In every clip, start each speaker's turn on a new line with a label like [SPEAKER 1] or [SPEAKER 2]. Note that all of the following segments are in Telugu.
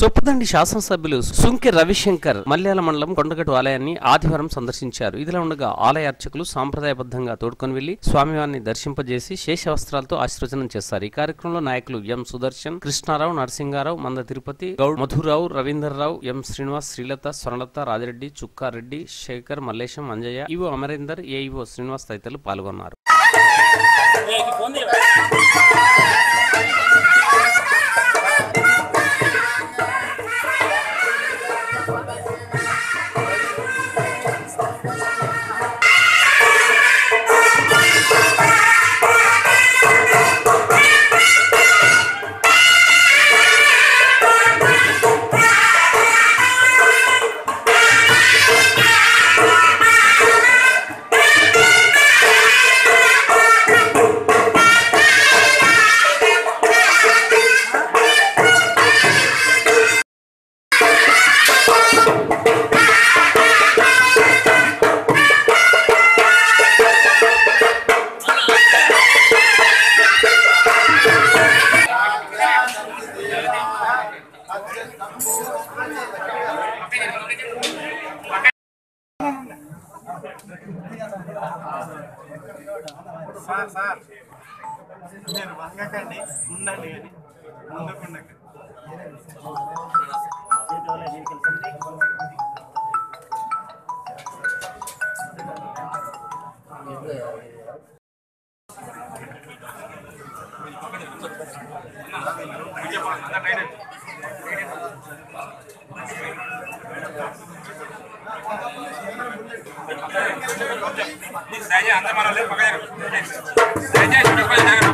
[SPEAKER 1] చొప్పదండి శాసనసభ్యులు సుంకె రవిశంకర్ మల్యాల మండలం కొండగట్టు ఆలయాన్ని ఆదివారం సందర్శించారు. ఇదిలా ఉండగా ఆలయ అర్చకులు సాంప్రదాయబద్ధంగా తోడుకొని వెళ్ళి స్వామివారిని దర్శింపజేసి శేష వస్త్రాలతో ఆశీర్వచనం చేస్తారు ఈ కార్యక్రమంలో నాయకులు ఎం Sudarshan Krishna Rao Narasinga Rao Manda Tirupati Goud Madhu Rao Ravinder Rao M Srinivas Srilatha Swarnalatha Raji Reddy Chukka Reddy Shekar Mallesham Anjaiah EO Amarender AEO Srinivas తదితరులు పాల్గొన్నారు.
[SPEAKER 2] Sir sir. మీరు వంగకండి ఉండండి కానీ ముందుకు ఉండకండి
[SPEAKER 3] దయచేసి అందరూ మనం లేదు పక్క జరగండి. దయచేసి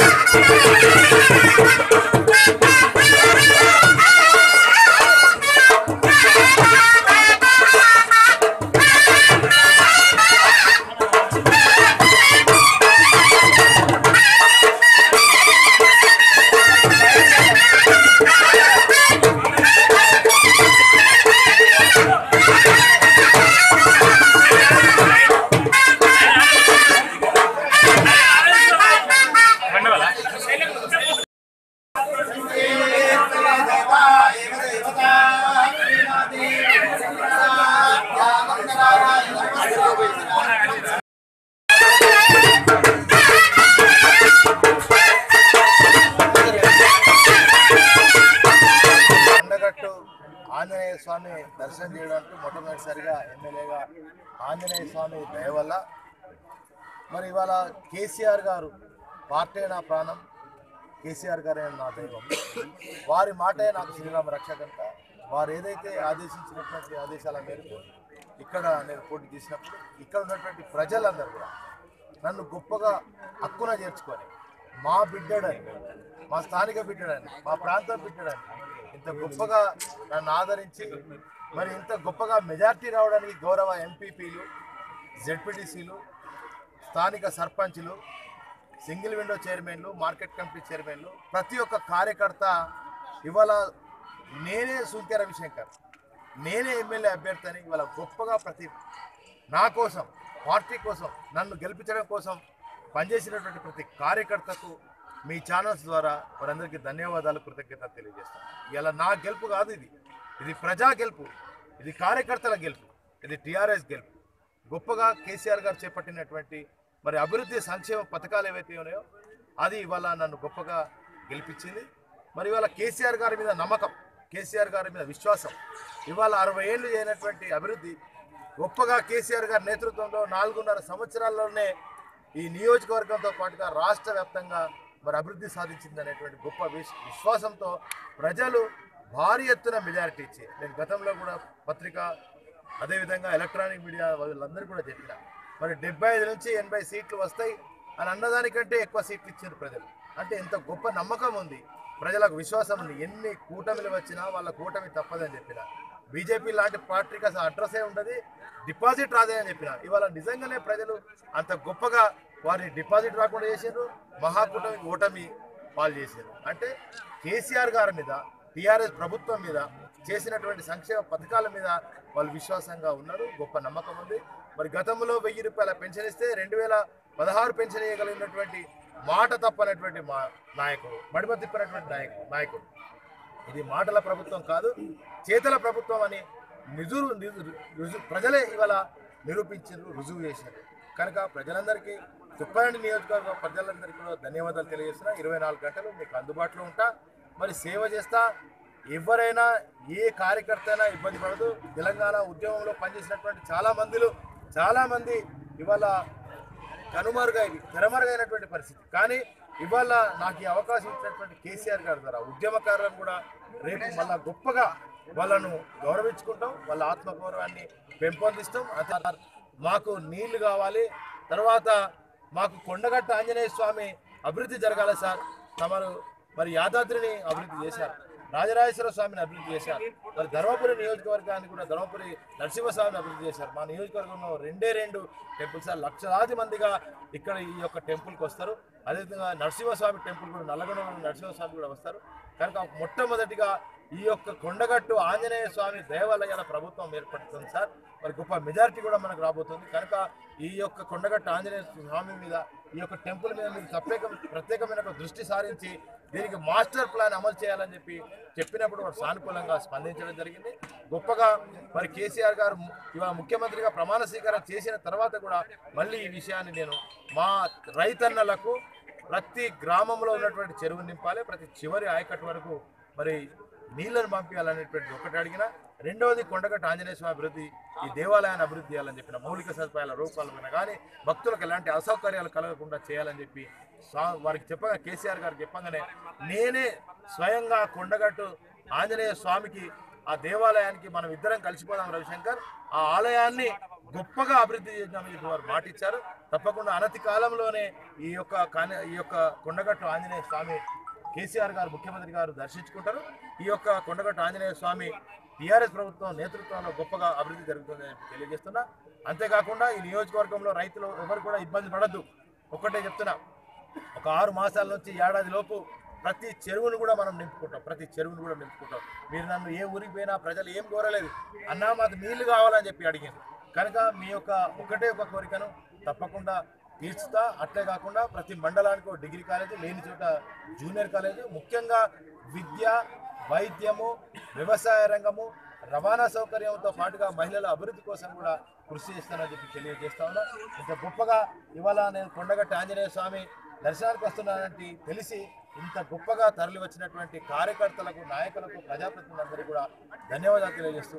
[SPEAKER 2] Thank you. స్వామి దర్శనం చేయడానికి మొట్టమొదటిసారిగా ఎమ్మెల్యేగా ఆంజనేయ స్వామి దయ వల్ల మరి ఇవాళ కేసీఆర్ గారు పార్టీ నా ప్రాణం కేసీఆర్ గారే నా దైవం. వారి మాటే నాకు శ్రీరామ రక్షకంట. వారు ఏదైతే ఆదేశించినటువంటి ఆదేశాల మేరకు ఇక్కడ నేను పోటీ చేసినప్పుడు ఇక్కడ ఉన్నటువంటి ప్రజలందరూ కూడా నన్ను గొప్పగా హక్కున చేర్చుకొని మా బిడ్డడని మా స్థానిక బిడ్డడని మా ప్రాంతం బిడ్డడని ఇంత గొప్పగా నన్ను ఆదరించి మరి ఇంత గొప్పగా మెజార్టీ రావడానికి గౌరవ ఎంపీపీలు జెడ్పీటీసీలు స్థానిక సర్పంచ్లు సింగిల్ విండో చైర్మన్లు మార్కెట్ కమిటీ చైర్మన్లు ప్రతి ఒక్క కార్యకర్త ఇవాళ నేనే సూక్య రవిశంకర్ నేనే ఎమ్మెల్యే అభ్యర్థి అని ఇవాళ గొప్పగా ప్రతి నా కోసం పార్టీ కోసం నన్ను గెలిపించడం కోసం పనిచేసినటువంటి ప్రతి కార్యకర్తకు మీ ఛానల్స్ ద్వారా వారందరికీ ధన్యవాదాలు కృతజ్ఞత తెలియజేస్తాను. ఇలా నా గెలుపు కాదు ఇది. ఇది ప్రజా గెలుపు. ఇది కార్యకర్తల గెలుపు. ఇది టీఆర్ఎస్ గెలుపు. గొప్పగా కేసీఆర్ గారు చేపట్టినటువంటి మరి అభివృద్ధి సంక్షేమ పథకాలు ఏవైతే ఉన్నాయో అది ఇవాళ నన్ను గొప్పగా గెలిపించింది. మరి ఇవాళ కేసీఆర్ గారి మీద నమ్మకం కేసీఆర్ గారి మీద విశ్వాసం ఇవాళ అరవై ఏళ్ళు చేయనటువంటి అభివృద్ధి గొప్పగా కేసీఆర్ గారి నేతృత్వంలో నాలుగున్నర సంవత్సరాల్లోనే ఈ నియోజకవర్గంతో పాటుగా రాష్ట్ర వ్యాప్తంగా మరి అభివృద్ధి సాధించింది అనేటువంటి గొప్ప విశ్- విశ్వాసంతో ప్రజలు భారీ ఎత్తున మెజారిటీ ఇచ్చి నేను గతంలో కూడా పత్రిక అదేవిధంగా ఎలక్ట్రానిక్ మీడియా వాళ్ళందరూ కూడా చెప్పిన మరి డెబ్బై ఐదు నుంచి ఎనభై సీట్లు వస్తాయి అని అన్నదానికంటే ఎక్కువ సీట్లు ఇచ్చారు ప్రజలు. అంటే ఎంత గొప్ప నమ్మకం ఉంది. ప్రజలకు విశ్వాసం ఉంది. ఎన్ని కూటమిలు వచ్చినా వాళ్ళ కూటమి తప్పదని చెప్పిన బీజేపీ లాంటి పార్టీకి అసలు అడ్రస్సే ఉండదు. డిపాజిట్ రాదే అని చెప్పిన. ఇవాళ నిజంగానే ప్రజలు అంత గొప్పగా వారి డిపాజిట్ రాకుండా చేశారు మహాకూటమి ఓటమి పాలు చేశారు అంటే కేసీఆర్ గారి మీద టీఆర్ఎస్ ప్రభుత్వం మీద చేసినటువంటి సంక్షేమ పథకాల మీద వాళ్ళు విశ్వాసంగా ఉన్నారు గొప్ప నమ్మకం ఉంది. మరి గతంలో వెయ్యి రూపాయల పెన్షన్ ఇస్తే రెండు వేల పదహారు పెన్షన్ ఇవ్వగలిగినటువంటి మాట తప్పనటువంటి మా నాయకుడు మడిమ తిప్పినటువంటి నాయకుడు నాయకుడు. ఇది మాటల ప్రభుత్వం కాదు చేతల ప్రభుత్వం అని నిజురు నిజు- రుజు ప్రజలే ఇవాళ నిరూపించారు రుజువు చేశారు. కనుక ప్రజలందరికీ తుప్పారెడ్డి నియోజకవర్గ ప్రజలందరికీ కూడా ధన్యవాదాలు తెలియజేస్తున్నా. ఇరవై నాలుగు గంటలు మీకు అందుబాటులో ఉంటా. మరి సేవ చేస్తా. ఎవరైనా ఏ కార్యకర్త అయినా ఇబ్బంది పడదు. తెలంగాణ ఉద్యమంలో పనిచేసినటువంటి చాలా మందిలో చాలామంది ఇవాళ కనుమరుగై తెరమరుగైనటువంటి పరిస్థితి. కానీ ఇవాళ నాకు ఈ అవకాశం ఇచ్చినటువంటి కేసీఆర్ గారి ద్వారా ఉద్యమకారులను కూడా రేపు మళ్ళా గొప్పగా వాళ్ళను గౌరవించుకుంటాం. వాళ్ళ ఆత్మగౌరవాన్ని పెంపొందిస్తాం. అత- మాకు నీళ్ళు కావాలి. తర్వాత మాకు కొండగట్ట ఆంజనేయ స్వామి అభివృద్ధి జరగాలి సార్. తమరు మరి యాదాద్రిని అభివృద్ధి చేశారు. రాజరాజేశ్వర స్వామిని అభివృద్ధి చేశారు. మరి ధర్మపురి నియోజకవర్గాన్ని కూడా ధర్మపురి నరసింహస్వామిని అభివృద్ధి చేశారు. మా నియోజకవర్గంలో రెండే రెండు టెంపుల్స్ సార్. లక్షలాది మందిగా ఇక్కడ ఈ యొక్క టెంపుల్కి వస్తారు. అదేవిధంగా నరసింహస్వామి టెంపుల్ కూడా నల్లగొండలో నరసింహస్వామి కూడా వస్తారు. కనుక మొట్టమొదటిగా ఈ యొక్క కొండగట్టు ఆంజనేయ స్వామి దేవాలయాల ప్రభుత్వం ఏర్పడుతుంది సార్. మరి గొప్ప మెజారిటీ కూడా మనకు రాబోతుంది. కనుక ఈ యొక్క కొండగట్టు ఆంజనేయ స్వామి మీద ఈ యొక్క టెంపుల్ మీద మీరు ప్రత్యేక ప్రత్యేకమైన దృష్టి సారించి దీనికి మాస్టర్ ప్లాన్ అమలు చేయాలని చెప్పి చెప్పినప్పుడు వాడు సానుకూలంగా స్పందించడం జరిగింది. గొప్పగా మరి కేసీఆర్ గారు ఇవాళ ముఖ్యమంత్రిగా ప్రమాణ స్వీకారం చేసిన తర్వాత కూడా మళ్ళీ ఈ విషయాన్ని నేను మా రైతన్నలకు ప్రతి గ్రామంలో ఉన్నటువంటి చెరువు నింపాలి. ప్రతి చివరి ఆయకట్టు వరకు మరి నీళ్ళను పంపించాలనేటువంటి ఒకటి అడిగిన రెండవది కొండగట్ట ఆంజనేయ స్వామి అభివృద్ధి ఈ దేవాలయాన్ని అభివృద్ధి చేయాలని చెప్పిన మౌలిక సదుపాయాల రూపాయలు కానీ భక్తులకు ఎలాంటి అసౌకర్యాలు కలగకుండా చేయాలని చెప్పి స్వా- వారికి చెప్పగా కేసీఆర్ గారికి చెప్పగానే నేనే స్వయంగా కొండగట్టు ఆంజనేయ స్వామికి ఆ దేవాలయానికి మనం ఇద్దరం కలిసిపోదాం రవిశంకర్ ఆ ఆలయాన్ని గొప్పగా అభివృద్ధి చేద్దామని చెప్పి వారు మాట ఇచ్చారు తప్పకుండా అనతి కాలంలోనే ఈ యొక్క ఈ యొక్క కొండగట్టు ఆంజనేయ స్వామి కేసీఆర్ గారు ముఖ్యమంత్రి గారు దర్శించుకుంటారు. ఈ యొక్క కొండగట్టు ఆంజనేయ స్వామి టీఆర్ఎస్ ప్రభుత్వం నేతృత్వంలో గొప్పగా అభివృద్ధి జరుగుతుందని తెలియజేస్తున్నా. అంతేకాకుండా ఈ నియోజకవర్గంలో రైతులు ఎవరు కూడా ఇబ్బంది పడద్దు. ఒక్కటే చెప్తున్నా. ఒక ఆరు మాసాల నుంచి ఏడాది లోపు ప్రతి చెరువును కూడా మనం నింపుకుంటాం. ప్రతి చెరువును కూడా నింపుకుంటాం. మీరు నన్ను ఏ ఊరికి పోయినా ప్రజలు ఏం కోరలేదు. అన్నా మాకు నీళ్ళు కావాలని చెప్పి అడిగింది కనుక మీ యొక్క ఒకటే ఒక కోరికను తప్పకుండా తీర్చుతా. అట్లే కాకుండా ప్రతి మండలానికి ఒక డిగ్రీ కాలేజీ లేని చోట జూనియర్ కాలేజీ ముఖ్యంగా విద్య వైద్యము వ్యవసాయ రంగము రవాణా సౌకర్యంతో పాటుగా మహిళల అభివృద్ధి కోసం కూడా కృషి చేస్తానని చెప్పి తెలియజేస్తా ఉన్నా. ఇంత గొప్పగా ఇవాళ నేను కొండగట్ట ఆంజనేయ స్వామి దర్శనానికి వస్తున్నానంటే తెలిసి ఇంత గొప్పగా తరలి వచ్చినటువంటి కార్యకర్తలకు నాయకులకు ప్రజాప్రతినిధులందరూ కూడా ధన్యవాదాలు తెలియజేస్తూ